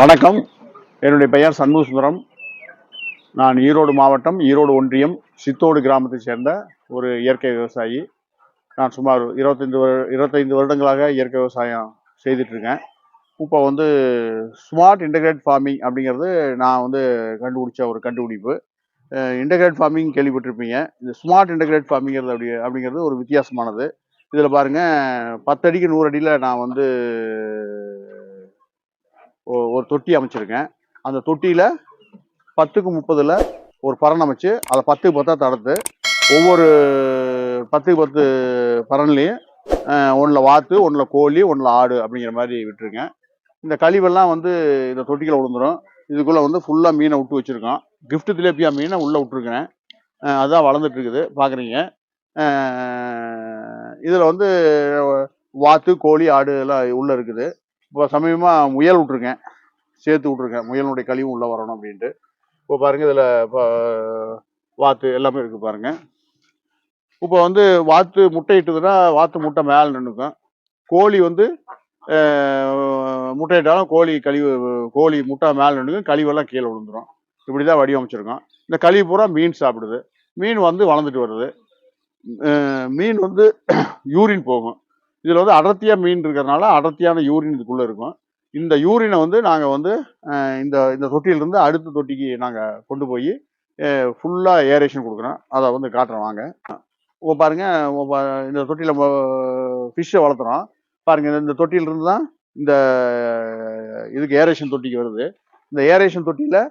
வணக்கம். என்னுடைய பெயர் சண்முக சுந்தரம் நான் ஈரோடு மாவட்டம் ஈரோடு ஒன்றியம் சித்தோடு கிராமத்தைச் சேர்ந்த ஒரு இயற்கை விவசாயி. நான் சுமார் இருபத்தைந்து வரு- இருபத்தைந்து வருடங்களாக இயற்கை விவசாயம் செய்துட்ருக்கேன். இப்போ வந்து ஸ்மார்ட் இன்டகிரேட் ஃபார்மிங் அப்படிங்கிறது நான் வந்து கண்டுபிடிச்ச ஒரு கண்டுபிடிப்பு. இன்டகிரேட் ஃபார்மிங் கேள்விப்பட்டிருப்பீங்க. இந்த ஸ்மார்ட் இன்டகிரேட் ஃபார்மிங்கிறது அப்படி அப்படிங்கிறது ஒரு வித்தியாசமானது. இதில் பாருங்க பத்தடிக்கு நூறு அடியில் நான் வந்து ஒரு தொட்டி அமைச்சிருக்கேன். அந்த தொட்டியில் பத்துக்கு முப்பதில் ஒரு பரண் அமைச்சு அதை பத்துக்கு பத்தாக தடுத்து ஒவ்வொரு பத்துக்கு பத்து பரன்லேயும் ஒன்றில் வாத்து ஒன்றில் கோழி ஒன்றில் ஆடு அப்படிங்கிற மாதிரி விட்டுருக்கேன். இந்த கழிவெல்லாம் வந்து இந்த தொட்டிக்குள்ள விழுந்துரும் இதுக்குள்ளே வந்து ஃபுல்லாக மீனை விட்டு வச்சுருக்கோம். கிஃப்ட் திலேப்பியா மீனை உள்ளே விட்டுருக்கிறேன் அதுதான் வளர்ந்துட்டு இருக்குது பார்க்குறீங்க இதில் வந்து வாத்து கோழி ஆடு எல்லாம் உள்ளே இருக்குது. இப்போ சமீபமாக முயல் விட்ருக்கேன் சேர்த்து விட்ருக்கேன் முயலுடைய கழிவும் உள்ளே வரணும் அப்படின்ட்டு. இப்போ பாருங்க இதில் இப்போ வாத்து எல்லாமே இருக்குது பாருங்க. இப்போ வந்து வாத்து முட்டை இட்டுதுன்னா வாத்து முட்டை மேலே நின்றுக்கும் கோழி வந்து முட்டையிட்டாலும் கோழி கழிவு கோழி முட்டை மேலே நின்றுக்கும் கழிவெல்லாம் கீழே விழுந்துரும். இப்படி தான் வடிவமைச்சிருக்கோம். இந்த கழிவு பூரா மீன் சாப்பிடுது. மீன் வந்து வளர்ந்துட்டு வருது. மீன் வந்து யூரின் போகும். இதில் வந்து அடர்த்தியாக மீன் இருக்கிறதுனால அடர்த்தியான யூரின் இதுக்குள்ளே இருக்கும். இந்த யூரினை வந்து நாங்கள் வந்து இந்த இந்த தொட்டியிலிருந்து அடுத்த தொட்டிக்கு நாங்கள் கொண்டு போய் ஃபுல்லாக ஏரேஷன் கொடுக்குறோம். அதை வந்து காட்டுறோம் வாங்க. இப்போ பாருங்க பா- இந்த தொட்டியில் ஃபிஷ்ஷை வளர்த்துறோம். பாருங்கள் இந்த- இந்த தொட்டியிலிருந்து தான் இந்த இதுக்கு ஏரேஷன் தொட்டிக்கு வருது. இந்த ஏரேஷன் தொட்டியில்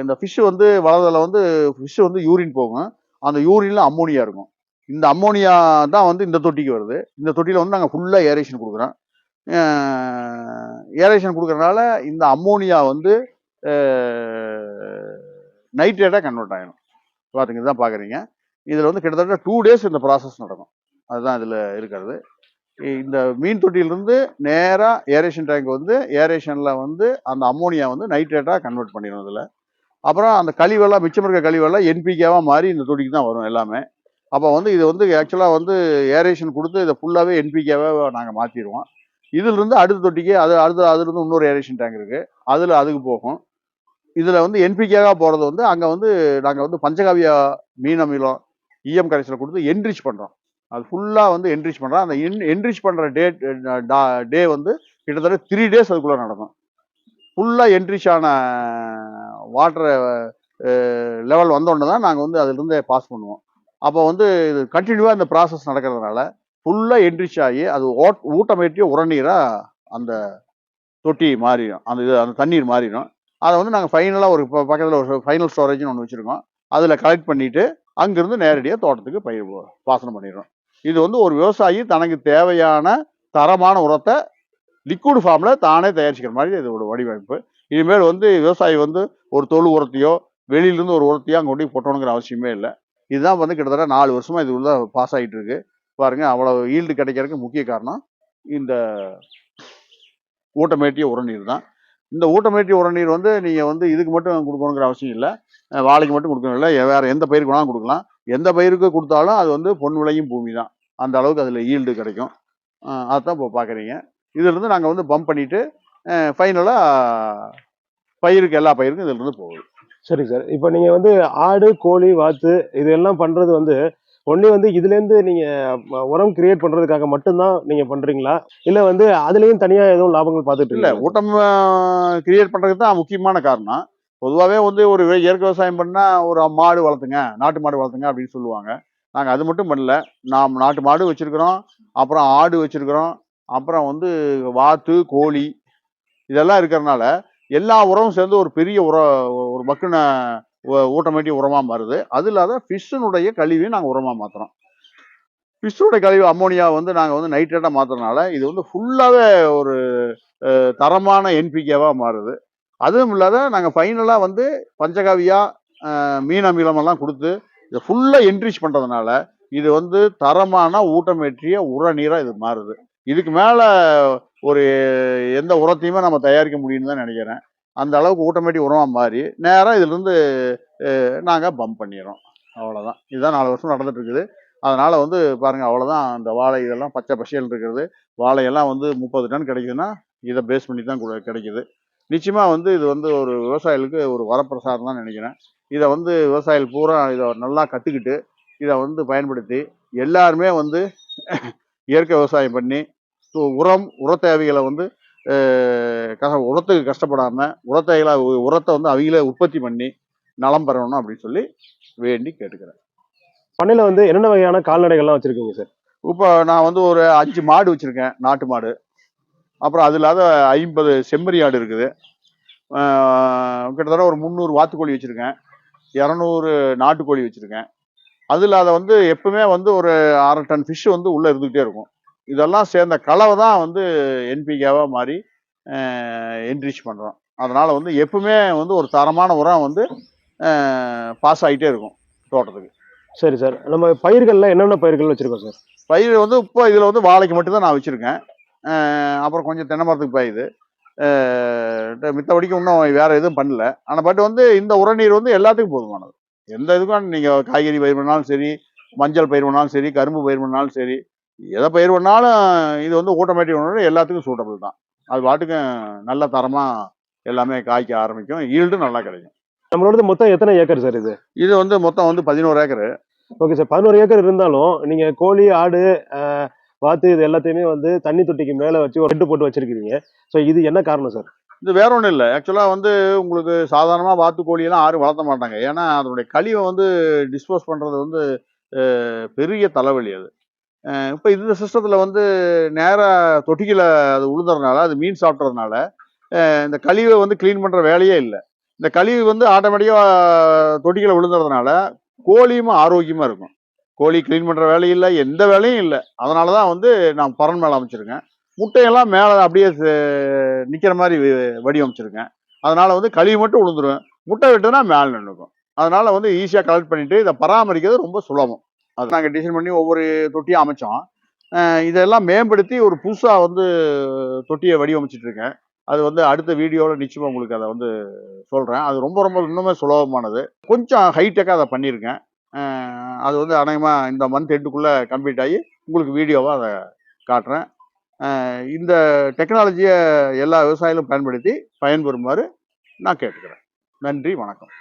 இந்த ஃபிஷ்ஷு வந்து வளர்றதில் வந்து ஃபிஷ்ஷு வந்து யூரின் போகும். அந்த யூரினில் அம்மோனியா இருக்கும். இந்த அம்மோனியா தான் வந்து இந்த தொட்டிக்கு வருது. இந்த தொட்டியில் வந்து நாங்கள் ஃபுல்லாக ஏரேஷன் கொடுக்குறோம். ஏரேஷன் கொடுக்குறதுனால இந்த அம்மோனியா வந்து நைட்ரேட்டாக கன்வெர்ட் ஆகிடும் பார்த்துங்க இதுதான் பார்க்குறீங்க இதில் வந்து கிட்டத்தட்ட டூ டேஸ் இந்த ப்ராசஸ் நடக்கும். அதுதான் இதில் இருக்கிறது. இந்த மீன் தொட்டியிலிருந்து நேராக ஏரேஷன் டேங்க் வந்து ஏரேஷனில் வந்து அந்த அம்மோனியா வந்து நைட்ரேட்டாக கன்வெர்ட் பண்ணிடும் இதில். அப்புறம் அந்த கழிவெல்லாம் மிச்சம் இருக்க கழிவெல்லாம் என்பிகேவாக மாறி இந்த தொட்டிக்கு தான் வரும் எல்லாமே. அப்போ வந்து இது வந்து ஆக்சுவலாக வந்து ஏரேஷன் கொடுத்து இதை ஃபுல்லாகவே என்பிகேவாக நாங்கள் மாற்றிடுவோம் இதிலிருந்து அடுத்த தொட்டிக்கு அது அடுத்த அதுலேருந்து இன்னொரு ஏரேஷன் டேங்க் இருக்குது அதில் அதுக்கு போகும். இதில் வந்து என்பிகேவாக போகிறது வந்து அங்கே வந்து நாங்கள் வந்து பஞ்சகாவியா மீன் அமிலம் இஎம் கரைசல் கொடுத்து என்ரிச் பண்ணுறோம் அது ஃபுல்லாக வந்து என்ரிச் பண்ணுறோம் அந்த என் என்ரிச் பண்ணுற டே டே வந்து கிட்டத்தட்ட த்ரீ டேஸ் அதுக்குள்ளே நடக்கும். ஃபுல்லாக என்ரிச் ஆன வாட்டரை லெவல் வந்தோடனே தான் நாங்கள் வந்து அதுலேருந்தே பாஸ் பண்ணுவோம். அப்போ வந்து இது கண்டினியூவாக இந்த ப்ராசஸ் நடக்கிறதுனால ஃபுல்லாக என்ரிச் ஆகி அது ஓட் ஊட்டமேற்றிய உரநீராக அந்த தொட்டி மாறிடும். அந்த இது அந்த தண்ணீர் மாறிடும். அதை வந்து நாங்கள் ஃபைனலாக ஒரு பக்கத்தில் ஒரு ஃபைனல் ஸ்டோரேஜ்னு ஒன்று வச்சுருக்கோம். அதில் கலெக்ட் பண்ணிவிட்டு அங்கேருந்து நேரடியாக தோட்டத்துக்கு பயிர் பாசனம் பண்ணிடுறோம். இது வந்து ஒரு விவசாயி தனக்கு தேவையான தரமான உரத்தை லிக்விட் ஃபார்மில் தானே தயாரிச்சுக்கிற மாதிரி இதோட வடிவமைப்பு. இனிமேல் வந்து விவசாயி வந்து ஒரு தொழு உரத்தையோ வெளியிலேருந்து ஒரு உரத்தையோ அங்கே கொண்டு போய் போட்டணுங்கிற அவசியமே இல்லை. இதுதான் வந்து கிட்டத்தட்ட நாலு வருஷமாக இது உள்ள பாஸ் ஆகிட்டு இருக்கு பாருங்க அவ்வளோ ஈல்டு கிடைக்கிறதுக்கு முக்கிய காரணம் இந்த ஊட்டமேட்டிய உரநீர் தான். இந்த ஊட்டமேட்டிய உரநீர் வந்து நீங்கள் வந்து இதுக்கு மட்டும் கொடுக்கணுங்கிற அவசியம் இல்லை. வாழைக்கு மட்டும் கொடுக்கணும் இல்லை வேறு எந்த பயிருக்கு வேணாலும் கொடுக்கலாம். எந்த பயிருக்கு கொடுத்தாலும் அது வந்து பொன் விளையும் பூமி தான். அந்த அளவுக்கு அதில் ஈல்டு கிடைக்கும். அதுதான் இப்போ பார்க்குறீங்க இதிலிருந்து நாங்கள் வந்து பம்ப் பண்ணிவிட்டு ஃபைனலாக பயிருக்கு எல்லா பயிருக்கும் இதிலிருந்து போகுது. சரி சார். இப்போ நீங்க வந்து ஆடு கோழி வாத்து இதெல்லாம் பண்றது வந்து ஒன்லி வந்து இதுல இருந்து நீங்க ம, உரம் கிரியேட் பண்றதுக்காக மட்டும்தான் நீங்க பண்றீங்களா? இல்ல வந்து அதுலயும் தனியா எதுவும் லாபங்கள் பார்த்துட்டு இல்லை ஊட்டம் கிரியேட் பண்ணுறதுக்கு தான் முக்கியமான காரணம். பொதுவாகவே வந்து ஒரு இயற்கை விவசாயம் பண்ணால் ஒரு மாடு வளர்த்துங்க நாட்டு மாடு வளர்த்துங்க அப்படின்னு சொல்லுவாங்க. நாங்கள் அது மட்டும் பண்ணல. நாம் நாட்டு மாடு வச்சுருக்கிறோம் அப்புறம் ஆடு வச்சுருக்கிறோம் அப்புறம் வந்து வாத்து கோழி இதெல்லாம் இருக்கிறனால எல்லா உரமும் சேர்ந்து ஒரு பெரிய உர ஒரு மக்கின ஊட்டமேட்டிய உரமாக மாறுது. அது இல்லாத ஃபிஷ்ஷினுடைய கழிவையும் நாங்கள் உரமாக மாற்றுறோம் ஃபிஷ்ஷுடைய கழிவு அம்மோனியா வந்து நாங்கள் வந்து நைட்ரேட்டாக மாற்றுறதுனால இது வந்து ஃபுல்லாகவே ஒரு தரமான என்பிகேவாக மாறுது. அதுவும் இல்லாத நாங்கள் ஃபைனலாக வந்து பஞ்சகாவியா மீன் அமிலமெல்லாம் கொடுத்து இதை ஃபுல்லாக என்ரிச் பண்ணுறதுனால இது வந்து தரமான ஊட்டமேற்றிய உர நீராக இது மாறுது. இதுக்கு மேலே ஒரு எந்த உரத்தையுமே நம்ம தயாரிக்க முடியும்னு தான் நினைக்கிறேன். அந்த அளவுக்கு ஊட்டமேட்டிக் உரமாக மாறி நேராக இதுலேருந்து நாங்கள் பம்ப் பண்ணிடுறோம் அவ்வளோதான் இதுதான் நாலு வருஷம் நடந்துட்டு இருக்குது அதனால வந்து பாருங்கள் அவ்வளோதான் அந்த வாழை இதெல்லாம் பச்சை பசியல் இருக்கிறது வாழையெல்லாம் வந்து முப்பது டன் கிடைக்குதுன்னா இதை பேஸ் பண்ணி தான் கிடைக்குது. நிச்சயமாக வந்து இது வந்து ஒரு விவசாயிகளுக்கு ஒரு வரப்பிரசாதம் தான் நினைக்கிறேன். இதை வந்து விவசாயிகள் பூரா இதை நல்லா கற்றுக்கிட்டு இதை வந்து பயன்படுத்தி எல்லாருமே வந்து இயற்கை விவசாயம் பண்ணி உரம் உர தேவைகளை வந்து உரத்துக்கு கஷ்டப்படாமல் உரத்தைகளை உரத்தை வந்து அவங்களே உற்பத்தி பண்ணி நலம் பெறணும் அப்படின்னு சொல்லி வேண்டி கேட்டுக்கிறேன். பண்ணையில வந்து என்னென்ன வகையான கால்நடைகள்லாம் வச்சிருக்கீங்க சார் இப்போ நான் வந்து ஒரு அஞ்சு மாடு வச்சுருக்கேன் நாட்டு மாடு. அப்புறம் அது இல்லாத ஐம்பது செம்மறி ஆடு இருக்குது. கிட்டத்தட்ட ஒரு முந்நூறு வாத்துக்கோழி வச்சுருக்கேன். இரநூறு நாட்டுக்கோழி வச்சுருக்கேன். அது இல்லாத வந்து எப்பவுமே வந்து ஒரு அரை டன் ஃபிஷ் வந்து உள்ளே இருந்துக்கிட்டே இருக்கும். இதெல்லாம் சேர்ந்த கலவை தான் வந்து என்பிகேவாக மாறி என்ரிச் பண்ணுறோம் அதனால் வந்து எப்பவுமே வந்து ஒரு தரமான உரம் வந்து பாஸ் ஆகிட்டே இருக்கும் தோட்டத்துக்கு. சரி சார். நம்ம பயிர்கள்ல என்னென்ன பயிர்கள் வச்சிருக்கோம் சார்? பயிர் வந்து இப்போ இதில் வந்து வாழைக்கு மட்டும்தான் நான் வச்சுருக்கேன். அப்புறம் கொஞ்சம் தென்னை மரத்துக்கு பயிர் மித்தபடிக்கு இன்னும் வேறு எதுவும் பண்ணல. ஆனால் பட் வந்து இந்த உரநீர் வந்து எல்லாத்துக்கும் போதுமானது. எந்த இதுக்கும் நீங்கள் காய்கறி பயிர் பண்ணாலும் சரி மஞ்சள் பயிர் பண்ணாலும் சரி கரும்பு பயிர் பண்ணாலும் சரி எதை பயிர் பண்ணாலும் இது வந்து ஆட்டோமேட்டிக் உணவு எல்லாத்துக்கும் சூட்டபிள் தான். அது பாட்டுக்கு நல்ல தரமாக எல்லாமே காய்க்க ஆரம்பிக்கும். ஈல்டும் நல்லா கிடைக்கும். நம்மளோட மொத்தம் எத்தனை ஏக்கர் சார் இது? இது வந்து மொத்தம் வந்து பதினோரு ஏக்கர். ஓகே சார் பதினோரு ஏக்கர் இருந்தாலும் நீங்க கோழி ஆடு வாத்து இது எல்லாத்தையுமே வந்து தண்ணி தொட்டிக்கு மேல வச்சு ஒரு ரெட்டு போட்டு வச்சிருக்கீங்க ஸோ இது என்ன காரணம் சார் இது வேற ஒன்றும் இல்லை. ஆக்சுவலாக வந்து உங்களுக்கு சாதாரணமாக வாத்து கோழியெல்லாம் யாரும் வளர்த்த மாட்டாங்க. ஏன்னா அதனுடைய கழிவை வந்து டிஸ்போஸ் பண்ணுறது வந்து பெரிய தலைவலி அது. இப்போ இந்த சிஸ்டத்தில் வந்து நேராக தொட்டிக்கில் அது உழுதுறதுனால அது மீன் சாப்பிட்றதுனால இந்த கழிவை வந்து க்ளீன் பண்ணுற வேலையே இல்லை. இந்த கழிவு வந்து ஆட்டோமேட்டிக்காக தொட்டிக்கில் விழுந்துறதுனால கோழியும் ஆரோக்கியமாக இருக்கும். கோழி க்ளீன் பண்ணுற வேலையும் இல்லை எந்த வேலையும் இல்லை. அதனால தான் வந்து நான் பறன் மேலே அமைச்சிருக்கேன். முட்டையெல்லாம் மேலே அப்படியே நிற்கிற மாதிரி வடிவமைச்சிருக்கேன். அதனால் வந்து கழிவு மட்டும் விழுந்துருவேன் முட்டை விட்டுனா மேலே நின்றுக்கும் அதனால் வந்து ஈஸியாக கலெக்ட் பண்ணிட்டு இதை பராமரிக்கிறது ரொம்ப சுலபம். அது நாங்கள் டிசைன் பண்ணி ஒவ்வொரு தொட்டியும் அமைச்சோம். இதெல்லாம் மேம்படுத்தி ஒரு புதுசாக வந்து தொட்டியை வடிவமைச்சிட்டு இருக்கேன். அது வந்து அடுத்த வீடியோவில் நிச்சயமாக உங்களுக்கு அதை வந்து சொல்கிறேன் அது ரொம்ப ரொம்ப இன்னுமே சுலபமானது. கொஞ்சம் ஹைடெக்காக அதை பண்ணியிருக்கேன் அது வந்து அநேகமாக இந்த மந்த் எண்டுக்குள்ளே கம்ப்ளீட் ஆகி உங்களுக்கு வீடியோவாக அதை காட்டுறேன். இந்த டெக்னாலஜியை எல்லா விவசாயிகளும் பயன்படுத்தி பயன்பெறுமாறு நான் கேட்டுக்கிறேன். நன்றி வணக்கம்.